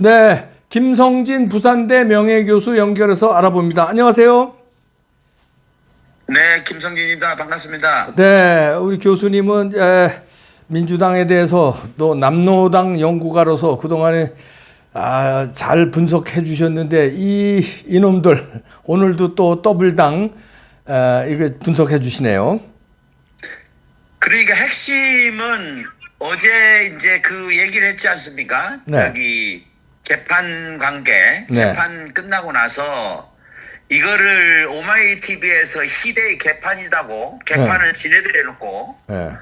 네, 김성진 부산대 명예교수 연결해서 알아봅니다. 안녕하세요. 네, 김성진입니다. 반갑습니다. 네, 우리 교수님은 에, 민주당에 대해서 또 남노당 연구가로서 그동안에 아, 잘 분석해 주셨는데 이 이놈들 오늘도 또 더블당 에, 이거 분석해 주시네요. 그러니까 핵심은 어제 이제 그 얘기를 했지 않습니까? 네. 여기 재판 관계, 네. 재판 끝나고 나서 이거를 오마이 TV에서 희대의 개판이다고 개판을 지네들 해놓고 예.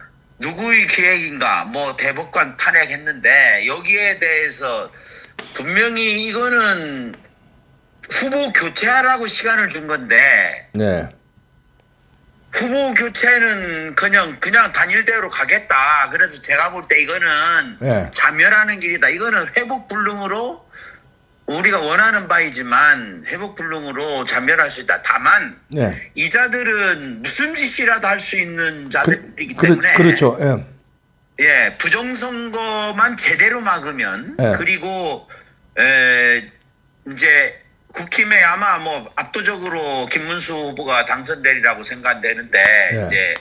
누구의 기획인가 뭐 대법관 탄핵했는데 여기에 대해서 분명히 이거는 후보 교체하라고 시간을 준 건데 네. 후보 교체는 그냥 그냥 단일대로 가겠다. 그래서 제가 볼 때 이거는 예. 자멸하는 길이다. 이거는 회복 불능으로 우리가 원하는 바이지만 회복 불능으로 자멸할 수 있다. 다만 네. 이 자들은 무슨 짓이라도 할 수 있는 그, 자들이기 그렇, 때문에 그 렇죠. 예. 예 부정선거만 제대로 막으면 예. 그리고 에, 이제 국힘에 아마 뭐 압도적으로 김문수 후보가 당선되리라고 생각되는데 예. 이제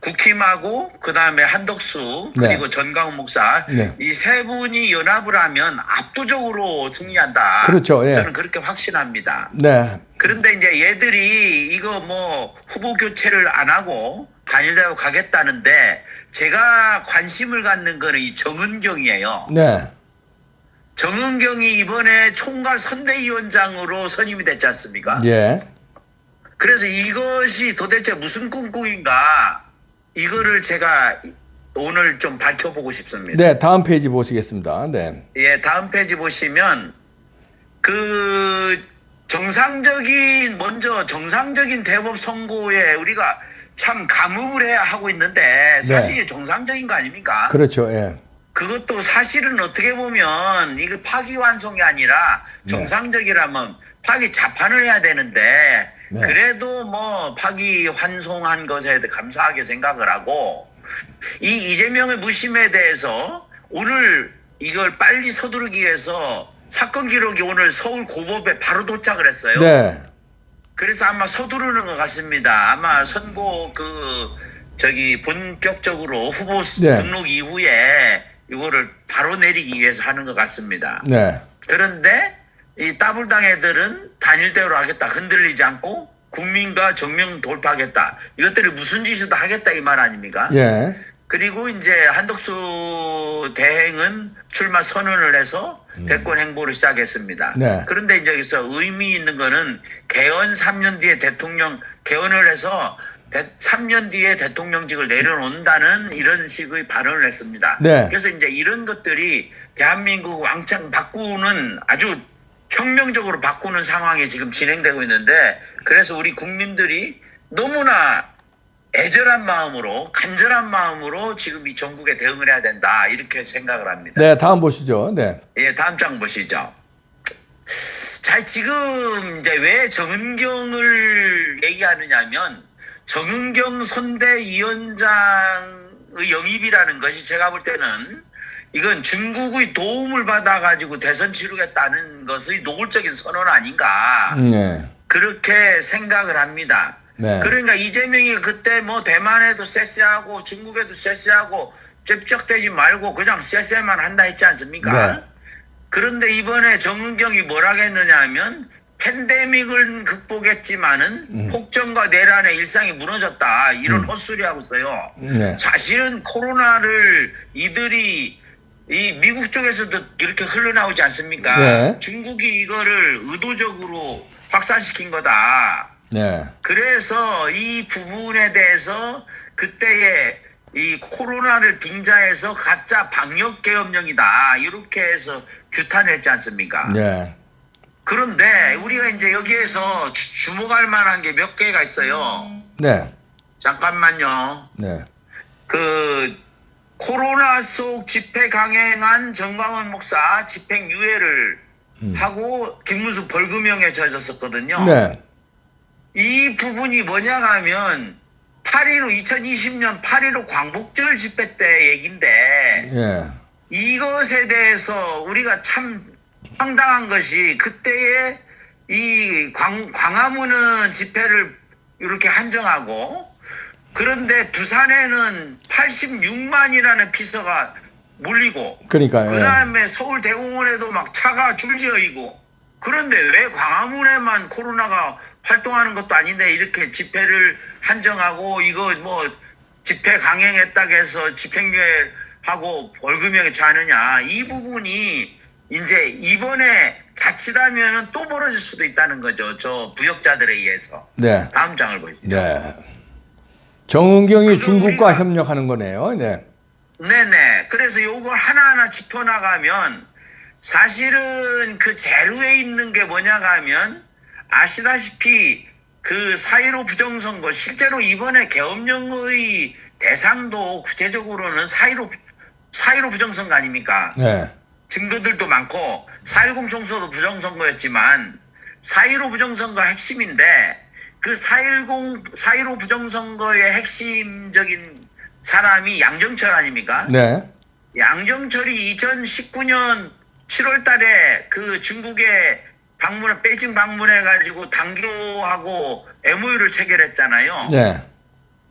국힘하고 그 다음에 한덕수 네. 그리고 전광훈 목사 네. 이세 분이 연합을 하면 압도적으로 승리한다. 그렇죠, 예. 저는 그렇게 확신합니다. 네. 그런데 이제 얘들이 이거 뭐 후보 교체를 안 하고 단일대로 가겠다는데 제가 관심을 갖는 거는 이 정은경이에요. 네. 정은경이 이번에 총괄 선대위원장으로 선임이 됐지 않습니까? 예. 그래서 이것이 도대체 무슨 꿍꿍인가 이거를 제가 오늘 좀 밝혀보고 싶습니다. 네, 다음 페이지 보시겠습니다. 네. 예, 다음 페이지 보시면 그 정상적인 먼저 정상적인 대법 선고에 우리가 참 감흥을 해야 하고 있는데 사실이 정상적인 거 아닙니까? 네. 그렇죠. 예. 그것도 사실은 어떻게 보면 이거 파기환송이 아니라 정상적이라면 파기 자판을 해야 되는데 네. 그래도 뭐 파기환송한 것에 감사하게 생각을 하고 이 이재명의 무심에 대해서 오늘 이걸 빨리 서두르기 위해서 사건 기록이 오늘 서울 고법에 바로 도착을 했어요. 네. 그래서 아마 서두르는 것 같습니다. 아마 선고 그 저기 본격적으로 후보 네. 등록 이후에 이거를 바로 내리기 위해서 하는 것 같습니다. 네. 그런데 이 따블당 애들은 단일대로 하겠다. 흔들리지 않고 국민과 정명 돌파하겠다. 이것들이 무슨 짓이도 하겠다 이 말 아닙니까? 예. 그리고 이제 한덕수 대행은 출마 선언을 해서 대권 행보를 시작했습니다. 음. 네. 그런데 이제 여기서 의미 있는 거는 개헌 3년 뒤에 대통령 개헌을 해서 대, 3년 뒤에 대통령직을 내려놓는다는 이런 식의 발언을 했습니다. 네. 그래서 이제 이런 것들이 대한민국 왕창 바꾸는 아주 혁명적으로 바꾸는 상황이 지금 진행되고 있는데 그래서 우리 국민들이 너무나 애절한 마음으로 간절한 마음으로 지금 이 전국에 대응을 해야 된다 이렇게 생각을 합니다. 네, 다음 보시죠. 네. 예, 다음 장 보시죠. 자, 지금 이제 왜 정은경을 얘기하느냐면 정은경 선대위원장의 영입이라는 것이 제가 볼 때는 이건 중국의 도움을 받아가지고 대선 치르겠다는 것의 노골적인 선언 아닌가 네. 그렇게 생각을 합니다. 네. 그러니까 이재명이 그때 뭐 대만에도 쎄쎄하고 중국에도 쎄쎄하고 찝쩍대지 말고 그냥 쎄쎄만 한다 했지 않습니까? 네. 그런데 이번에 정은경이 뭐라고 했느냐 하면 팬데믹을 극복했지만은 음. 폭정과 내란의 일상이 무너졌다 이런 헛소리 하고 있어요. 네. 사실은 코로나를 이들이 이 미국 쪽에서도 이렇게 흘러나오지 않습니까? 네. 중국이 이거를 의도적으로 확산시킨 거다. 네. 그래서 이 부분에 대해서 그때의 이 코로나를 빙자해서 가짜 방역 계엄령이다 이렇게 해서 규탄했지 않습니까? 네. 그런데 우리가 이제 여기에서 주- 주목할 만한 게 몇 개가 있어요. 네. 잠깐만요. 네. 그 코로나 속 집회 강행한 정광훈 목사 집행 유예를 하고 김문수 벌금형에 처해졌었거든요. 네. 이 부분이 뭐냐 하면 8.15 2020년 8.15 광복절 집회 때 얘긴데 예. 이것에 대해서 우리가 참 황당한 것이 그때에 이 광, 광화문은 집회를 이렇게 한정하고 그런데 부산에는 86만이라는 피서가 몰리고 그러니까 그 예. 다음에 서울 대공원에도 막 차가 줄지어 있고 그런데 왜 광화문에만 코로나가 활동하는 것도 아닌데 이렇게 집회를 한정하고 이거 뭐 집회 강행했다고 해서 집행유예하고 벌금형에 처하느냐 이 부분이 이제 이번에 자칫하면은 또 벌어질 수도 있다는 거죠 저 부역자들에 의해서 네. 다음 장을 보시죠. 네. 정은경이 중국과 우리가- 협력하는 거네요. 네. 네네. 그래서 요거 하나하나 짚어나가면 사실은 그 재료에 있는 게 뭐냐가 하면 아시다시피 그 사이로 부정선거 실제로 이번에 계엄령의 대상도 구체적으로는 사이로 사이로 부정선거 아닙니까? 네. 증거들도 많고 4.10 총선도 부정선거였지만 4.15 부정선거 핵심인데 그 4.10 4.15 부정선거의 핵심적인 사람이 양정철 아닙니까? 네. 양정철이 2019년 7월 달에 그 중국에 방문, 베이징 방문해가지고 당교하고 MOU를 체결했잖아요. 네.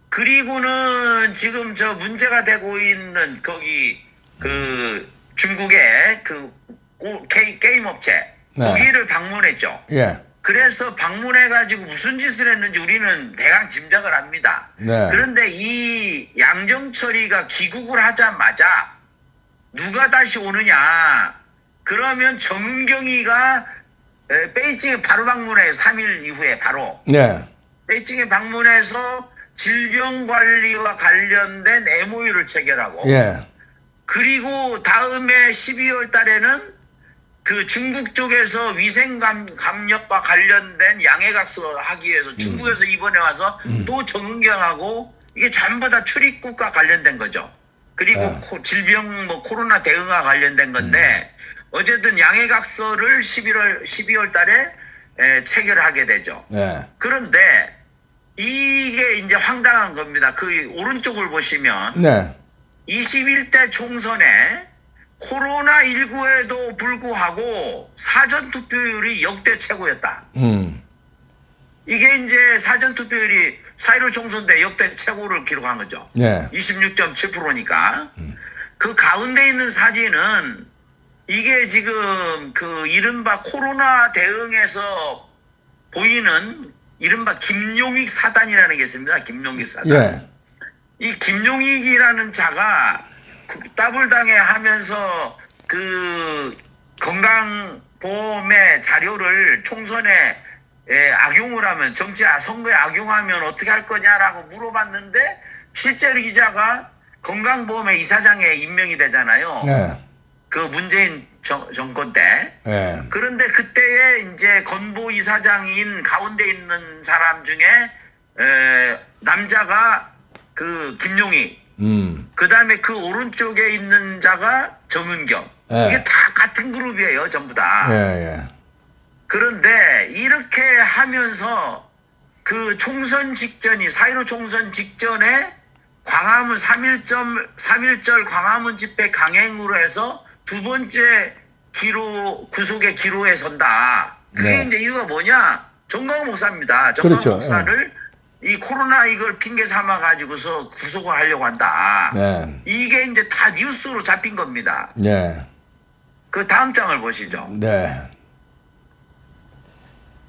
그리고는 지금 저 문제가 되고 있는 거기 그 중국의 그 게, 게임 업체 네. 거기를 방문했죠. 예. 그래서 방문해가지고 무슨 짓을 했는지 우리는 대강 짐작을 합니다. 네. 그런데 이 양정철이가 귀국을 하자마자 누가 다시 오느냐? 그러면 정은경이가 에, 베이징에 바로 방문해요. 3일 이후에 바로. 네. 베이징에 방문해서 질병관리와 관련된 MOU를 체결하고 예. 그리고 다음에 12월 달에는 그 중국 쪽에서 위생 감, 감력과 관련된 양해각서 하기 위해서 중국에서 이번에 와서 또 정은경하고 이게 전부 다 출입국과 관련된 거죠. 그리고 네. 코- 질병 뭐 코로나 대응과 관련된 건데 어쨌든 양해각서를 11월 12월 달에 에, 체결하게 되죠. 네. 그런데 이게 이제 황당한 겁니다. 그 오른쪽을 보시면 네. 21대 총선에 코로나19에도 불구하고 사전투표율이 역대 최고였다. 음. 이게 이제 사전투표율이 4.15 총선 때 역대 최고를 기록한 거죠. 네. 26.7%니까. 그 가운데 있는 사진은 이게 지금 그 이른바 코로나 대응에서 보이는 이른바 김용익 사단이라는 게 있습니다. 김용익 사단. 예. 이 김용익이라는 자가 그 더블당에 하면서 그 건강보험의 자료를 총선에 예, 악용을 하면 정치 아, 선거에 악용하면 어떻게 할 거냐라고 물어봤는데 실제로 이 자가 건강보험의 이사장에 임명이 되잖아요. 네. 그 문재인 정, 정권 때. 예. 그런데 그때에 이제 건보 이사장인 가운데 있는 사람 중에 에, 남자가 그 김용희, 음. 그 다음에 그 오른쪽에 있는 자가 정은경. 예. 이게 다 같은 그룹이에요, 전부 다. 예, 예. 그런데 이렇게 하면서 그 총선 직전이 4.15 총선 직전에 광화문 3.1점 3.1절 광화문 집회 강행으로 해서 두 번째 기로 구속의 기로에 선다. 그게 네. 이제 이유가 뭐냐? 정광훈 목사입니다. 정광훈 그렇죠. 목사를 이 코로나 이걸 핑계 삼아 가지고서 구속을 하려고 한다. 네. 이게 이제 다 뉴스로 잡힌 겁니다. 네. 그 다음 장을 보시죠. 네.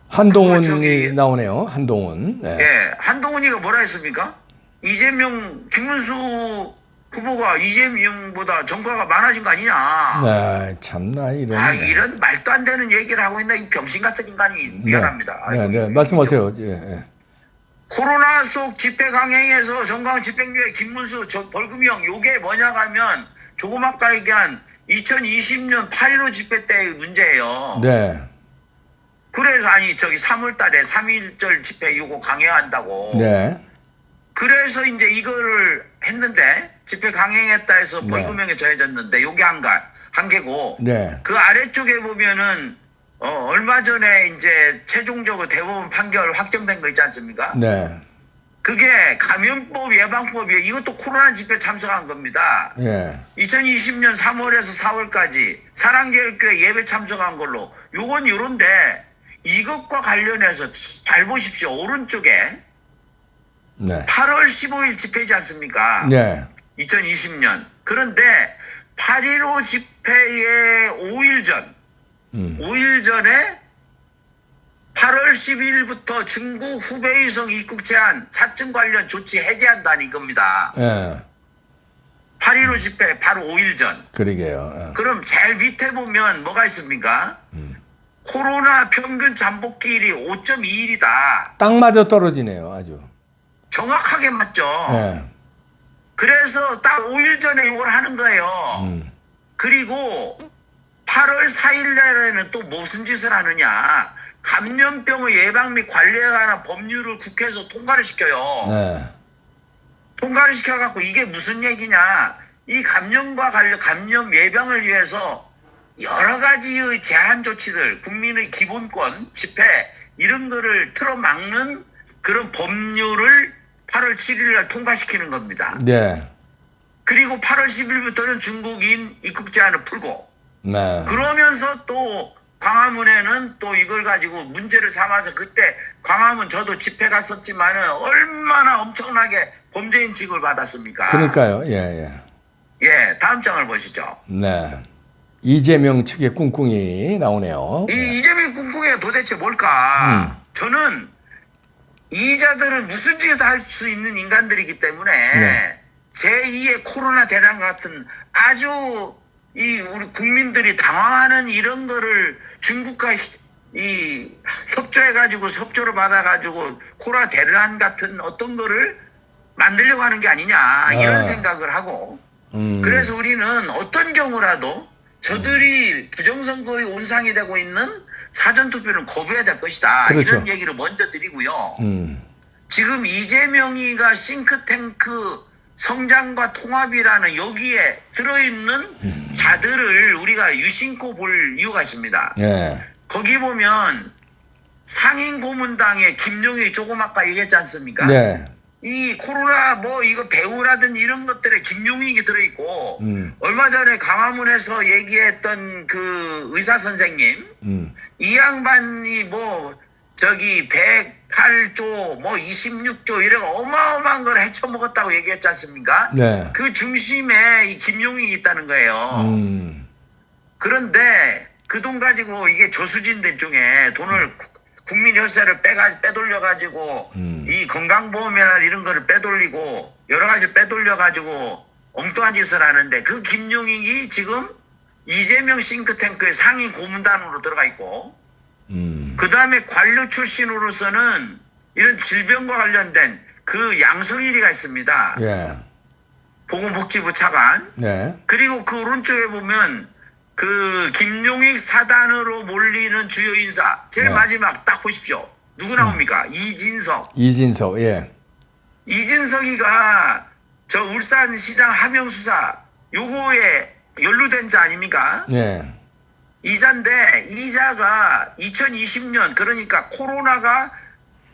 한동훈이 저기- 나오네요. 한동훈. 네. 예, 한동훈이가 뭐라 했습니까? 이재명, 김문수 후보가 이재명보다 정가가 많아진 거 아니냐? 네, 참나 이런. 아, 이런 말도 안 되는 얘기를 하고 있나 이 병신 같은 인간이 미안합니다. 네, 아이고, 네, 말씀하세요. 예, 예. 코로나 속 집회 강행에서 정강 집행유예 김문수 저 벌금형 요게 뭐냐 하면 조금 아까 얘기한 2020년 8.15 집회 때의 문제예요. 네, 그래서 아니 저기 3월 달에 3.1절 집회 요거 강행한다고. 네, 그래서 이제 이거를 했는데 집회 강행했다 해서 네. 벌금형에 처해졌는데 요게 한, 가, 한 개고 네, 그 아래쪽에 보면은 어, 얼마 전에 이제 최종적으로 대법원 판결 확정된 거 있지 않습니까? 네, 그게 감염법 예방법이에요. 이것도 코로나 집회 참석한 겁니다. 예. 2020년 3월에서 4월까지 사랑교육교회 예배 참석한 걸로 요건 요런데 이것과 관련해서 잘 보십시오. 오른쪽에 네. 8월 15일 집회지 않습니까? 네. 2020년. 그런데 8.15 집회의 5일 전, 음. 5일 전에 8월 12일부터 중국 후베이성 입국 제한 사증 관련 조치 해제한다는 이겁니다. 예. 8.15 집회 바로 5일 전. 그러게요. 예. 그럼 제일 밑에 보면 뭐가 있습니까? 음. 코로나 평균 잠복기일이 5.2일이다. 딱 맞아 떨어지네요. 아주. 정확하게 맞죠? 예. 그래서 딱 5일 전에 이걸 하는 거예요. 음. 그리고 8월 4일 날에는 또 무슨 짓을 하느냐. 감염병의 예방 및 관리에 관한 법률을 국회에서 통과를 시켜요. 네. 통과를 시켜갖고 이게 무슨 얘기냐. 이 감염과 관련, 감염 예방을 위해서 여러 가지의 제한 조치들, 국민의 기본권, 집회, 이런 거를 틀어막는 그런 법률을 8월 7일 날 통과시키는 겁니다. 네. 그리고 8월 10일부터는 중국인 입국 제한을 풀고, 네. 그러면서 또 광화문에는 또 이걸 가지고 문제를 삼아서 그때 광화문 저도 집회 갔었지만은 얼마나 엄청나게 범죄인 취급을 받았습니까? 그러니까요. 예, 예. 예, 다음 장을 보시죠. 네. 이재명 측의 꿍꿍이 나오네요. 이 이재명 꿍꿍이가 도대체 뭘까? 음. 저는 이자들은 무슨 짓도 할수 있는 인간들이기 때문에 네. 제2의 코로나 대란 같은 아주 이 우리 국민들이 당황하는 이런 거를 중국과 히- 이 협조해가지고 협조를 받아가지고 코로나 대란 같은 어떤 거를 만들려고 하는 게 아니냐 이런 아. 생각을 하고 음. 그래서 우리는 어떤 경우라도 저들이 부정선거의 온상이 되고 있는 사전투표는 거부해야 될 것이다. 그렇죠. 이런 얘기를 먼저 드리고요. 음. 지금 이재명이가 싱크탱크 성장과 통합이라는 여기에 들어있는 자들을 우리가 유심코 볼 이유가 있습니다. 예. 거기 보면 상인 고문당의 김용희 조금 아까 얘기했지 않습니까? 네. 이 코로나 뭐 이거 배우라든 이런 것들에 김용익이 들어있고 음. 얼마 전에 강화문에서 얘기했던 그 의사 선생님 음. 이 양반이 뭐 저기 108조 뭐 26조 이런 어마어마한 걸 헤쳐먹었다고 얘기했지 않습니까? 네. 그 중심에 이 김용익이 있다는 거예요. 음. 그런데 그 돈 가지고 이게 저수진들 중에 돈을 구- 국민 혈세를 빼가 빼돌려 가지고 음. 이 건강보험이나 이런 거를 빼돌리고 여러 가지 빼돌려 가지고 엉뚱한 짓을 하는데 그 김용익이 지금 이재명 싱크탱크의 상임 고문단으로 들어가 있고 음. 그 다음에 관료 출신으로서는 이런 질병과 관련된 그 양성일이가 있습니다. 예. 보건복지부 차관 네. 그리고 그 오른쪽에 보면 그 김용익 사단으로 몰리는 주요 인사 제일 네. 마지막 딱 보십시오. 누구 나옵니까? 이진석. 이진석. 예. 이진석이가 저 울산시장 하명수사 요거에 연루된 자 아닙니까? 예. 이자인데 이자가 2020년 그러니까 코로나가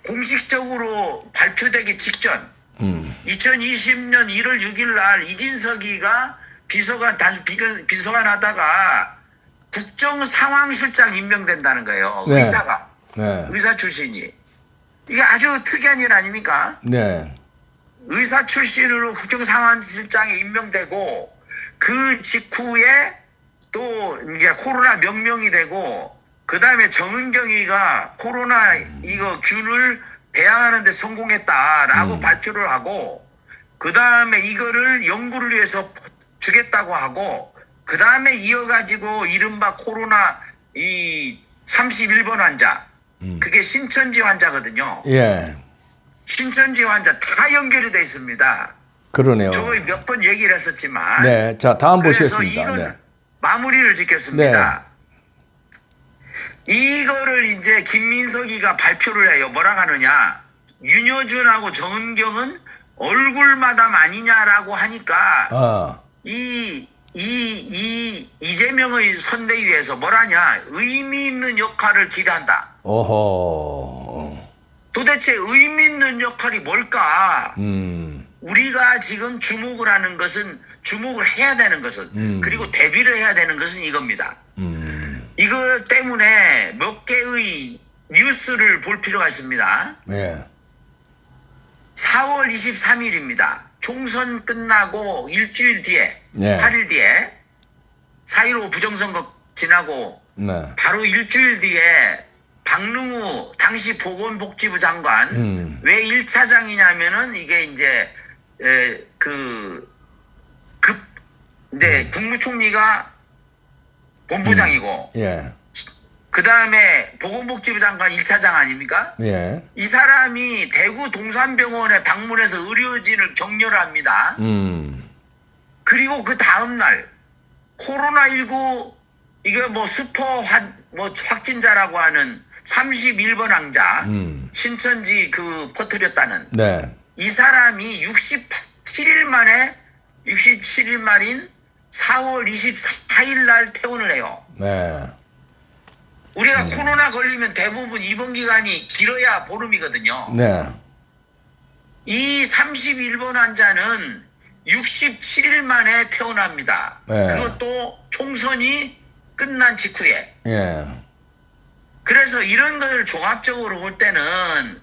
공식적으로 발표되기 직전 음. 2020년 1월 6일 날 이진석이가 비서관 단수 비서관 하다가 국정 상황실장 임명된다는 거예요. 네. 의사가 네. 의사 출신이 이게 아주 특이한 일 아닙니까? 네. 의사 출신으로 국정 상황실장에 임명되고 그 직후에 또 이게 코로나 명명이 되고 그 다음에 정은경이가 코로나 이거 균을 배양하는데 성공했다라고 음. 발표를 하고 그 다음에 이거를 연구를 위해서 주겠다고 하고 그 다음에 이어가지고 이른바 코로나 이 31번 환자 음. 그게 신천지 환자거든요. 예. 신천지 환자 다 연결이 돼 있습니다. 그러네요. 저거 몇 번 얘기를 했었지만 네. 자, 다음 보시겠습니다. 이건 네. 마무리를 짓겠습니다. 이거를 이제 김민석이가 발표를 해요. 뭐라 하느냐? 윤여준하고 정은경은 얼굴마담 아니냐라고 하니까 아. 이, 이, 이, 이재명의 선대위에서 뭐라냐? 의미 있는 역할을 기대한다. 오호. 도대체 도대체 의미 있는 역할이 뭘까? 음. 우리가 지금 주목을 하는 것은 주목을 해야 되는 것은 음. 그리고 대비를 해야 되는 것은 이겁니다. 음. 이거 때문에 몇 개의 뉴스를 볼 필요가 있습니다. 예. 4월 23일입니다. 총선 끝나고 일주일 뒤에, 네. 8일 뒤에 4.15 부정선거 지나고 네. 바로 일주일 뒤에 박능우 당시 보건복지부 장관 음. 왜 1차장이냐면은 이게 이제 에, 그 급, 이제 음. 국무총리가 본부장이고 예. 그 다음에 보건복지부 장관 1차장 아닙니까? 예. 이 사람이 대구 동산병원에 방문해서 의료진을 격려를 합니다. 음. 그리고 그 다음날 코로나19 이게 뭐 슈퍼 환, 뭐 확진자라고 하는 31번 환자 음. 신천지 그 퍼뜨렸다는 네. 이 사람이 67일 만에 67일 말인 4월 24일 날 퇴원을 해요. 네. 우리가 코로나 걸리면 대부분 입원 기간이 길어야 보름이거든요. 네. 이 31번 환자는 67일 만에 퇴원합니다. 네. 그것도 총선이 끝난 직후에. 예. 그래서 이런 것을 종합적으로 볼 때는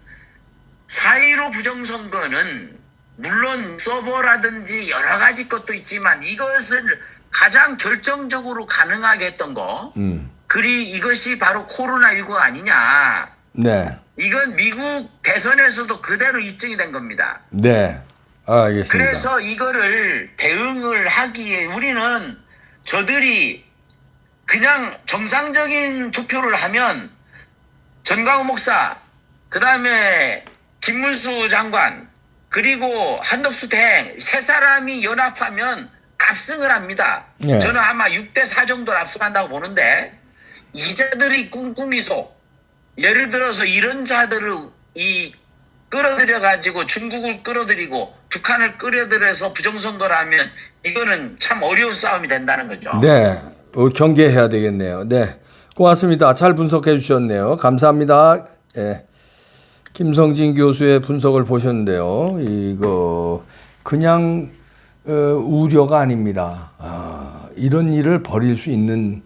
4.15 부정선거는 물론 서버라든지 여러 가지 것도 있지만 이것을 가장 결정적으로 가능하게 했던 거, 음. 그리 이것이 바로 코로나19 아니냐. 네. 이건 미국 대선에서도 그대로 입증이 된 겁니다. 네. 아, 알겠습니다. 그래서 이거를 대응을 하기에 우리는 저들이 그냥 정상적인 투표를 하면 전광훈 목사, 그 다음에 김문수 장관, 그리고 한덕수 대행 세 사람이 연합하면 압승을 합니다. 예. 저는 아마 6대 4 정도를 압승한다고 보는데 이자들이 꿍꿍이소 예를 들어서 이런 자들을 이 끌어들여 가지고 중국을 끌어들이고 북한을 끌어들여서 부정선거를 하면 이거는 참 어려운 싸움이 된다는 거죠. 네. 어, 경계해야 되겠네요. 네. 고맙습니다. 잘 분석해 주셨네요. 감사합니다. 예. 김성진 교수의 분석을 보셨는데요. 이거 그냥 어, 우려가 아닙니다. 아, 이런 일을 벌일 수 있는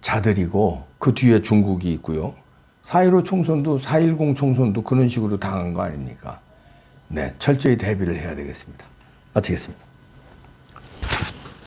자들이고 그 뒤에 중국이 있고요. 4.15 총선도 4.10 총선도 그런 식으로 당한 거 아닙니까? 네, 철저히 대비를 해야 되겠습니다. 마치겠습니다.